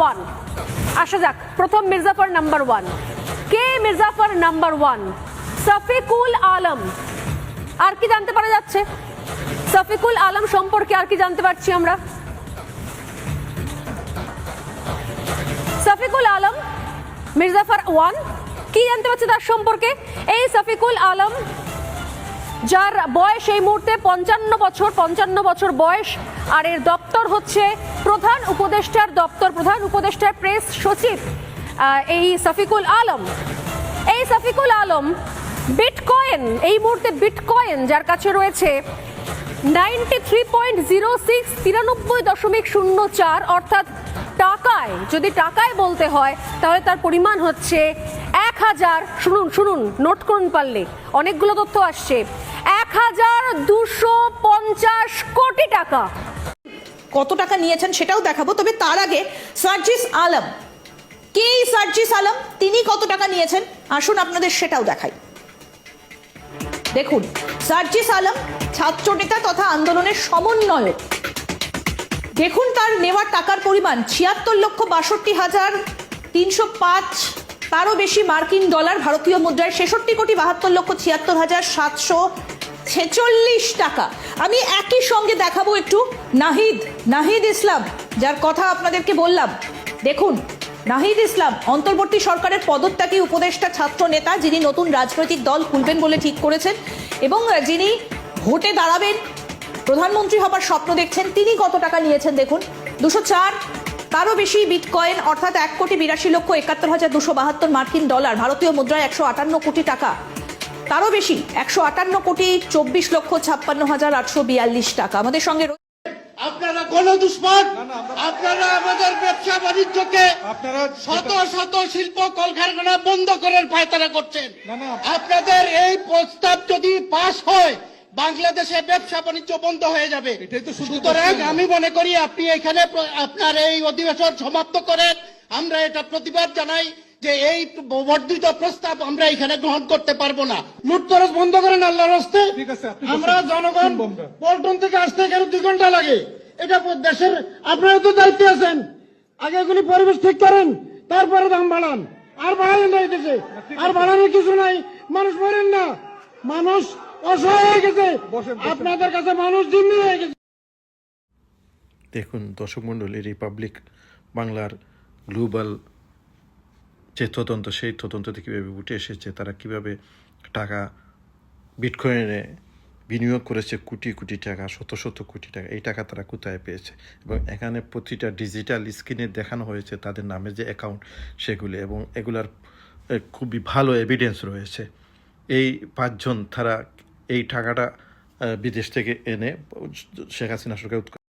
One আসা যাক, প্রথম মির্জাফর নাম্বার ওয়ান কে মির্জাফর নাম্বার ওয়ান সফিকুল আলম। আর কি জানতে পারা যাচ্ছে? সফিকুল আলম সম্পর্কে আর কি জানতে পারছি আমরা? সফিকুল আলম, মির্জাফর ওয়ান কি জানতে পারছি তার সম্পর্কে? এই সফিকুল আলম যার বয়স এই মুহূর্তে পঞ্চান্ন বছর পঞ্চান্ন বছর বয়স, আর এর দপ্তর হচ্ছে প্রধান উপদেষ্টার দপ্তর, প্রধান উপদেষ্টার প্রেস সচিব এই সফিকুল আলম। এই সফিকুল আলম, বিটকয়েন, এই মুহূর্তে বিটকয়েন, যার কাছে রয়েছে ninety three point zero six তিরানব্বই দশমিক শূন্য চার, অর্থাৎ টাকায়, যদি টাকায় বলতে হয়, তাহলে তার পরিমাণ হচ্ছে এক হাজার, শুনুন শুনুন নোট করুন পারলে, অনেকগুলো তথ্য আসছে। হাজার দুশো পঞ্চাশ কোটি টাকা। কত টাকা নিয়েছেন সেটাও দেখাবো, তবে তার আগে সার্জিস আলম। কে সার্জিস আলম? তিনি কত টাকা নিয়েছেন? আসুন আপনাদের সেটাও দেখাই। দেখুন, সার্জিস আলম ছাত্রনেতা তথা আন্দোলনের সমন্বয়ক। দেখুন তার নেওয়ার টাকার পরিমাণ, ছিয়াত্তর লক্ষ বাষট্টি হাজার তিনশো পাঁচ। তারও বেশি মার্কিন ডলার ভারতীয় মুদ্রায় ছেষট্টি কোটি বাহাত্তর লক্ষ ছিয়াত্তর হাজার সাতশো ছেচল্লিশ টাকা। আমি একই সঙ্গে দেখাবো একটু নাহিদ নাহিদ ইসলাম, যার কথা আপনাদেরকে বললাম। দেখুন, নাহিদ ইসলাম, অন্তর্বর্তী সরকারের পদত্যাগী উপদেষ্টা ছাত্র নেতা, যিনি নতুন রাজনৈতিক দল খুলবেন বলে ঠিক করেছেন, এবং যিনি ভোটে দাঁড়াবেন, প্রধানমন্ত্রী হবার স্বপ্ন দেখছেন, তিনি কত টাকা নিয়েছেন দেখুন। দুশো চার, তারও বেশি বিটকয়েন, অর্থাৎ এক কোটি বিরাশি লক্ষ একাত্তর হাজার দুশো বাহাত্তর মার্কিন ডলার, ভারতীয় মুদ্রায় একশো আটান্ন কোটি টাকা। তারও বেশি একশো আটান্ন কোটি চব্বিশ লক্ষ ছাপ্পান্ন হাজার আটশো বিয়াল্লিশ টাকা। আমাদের সঙ্গে রয়েছে আপনারা গণ দুশ্মন আপনারা আমাদের ব্যবসা বাণিজ্যকে আপনারা শত শত শিল্প কলকারখানা বন্ধ করার পায়তারা করছেন। না, না। আপনাদের এই প্রস্তাব যদি পাশ হয় বাংলাদেশে ব্যবসা বাণিজ্য বন্ধ হয়ে যাবে। এটাই তো শুধু সুতরাং আমি মনে করি আপনি এখানে আপনার এই অধিবেশন সমাপ্ত করেন। আমরা এটা প্রতিবাদ জানাই। যে এই বর্ধিত প্রস্তাব আমরা এখানে গ্রহণ করতে পারব না। লুটতরস বন্ধ করেন আল্লাহর হস্তে। আমরা জনগণ পল্টন থেকে আসতে এখানে দুই ঘণ্টা লাগে। এটা দেশের আপনারা তো দায়িত্বে আছেন। আগে এগুলি পরিবেশ ঠিক করেন তারপরে দাম বাড়ান। আর বাড়ালেন না এদেশে আর বাড়ানোর কিছু নাই। মানুষ মরেন না। মানুষ অসহায় হয়ে গেছে। আপনাদের কাছে মানুষ জিম্মি হয়ে গেছে। দেখুন দর্শক মণ্ডলী রিপাবলিক বাংলার গ্লোবাল যে তদন্ত, সেই তদন্ততে কীভাবে উঠে এসেছে, তারা কীভাবে টাকা বিটকয়েনে বিনিয়োগ করেছে, কোটি কোটি টাকা, শত শত কোটি টাকা, এই টাকা তারা কোথায় পেয়েছে? এবং এখানে প্রতিটা ডিজিটাল স্ক্রিনে দেখানো হয়েছে তাদের নামে যে অ্যাকাউন্ট সেগুলি, এবং এগুলার খুবই ভালো এভিডেন্স রয়েছে। এই পাঁচজন তারা এই টাকাটা বিদেশ থেকে এনে শেখ হাসিনা সরকার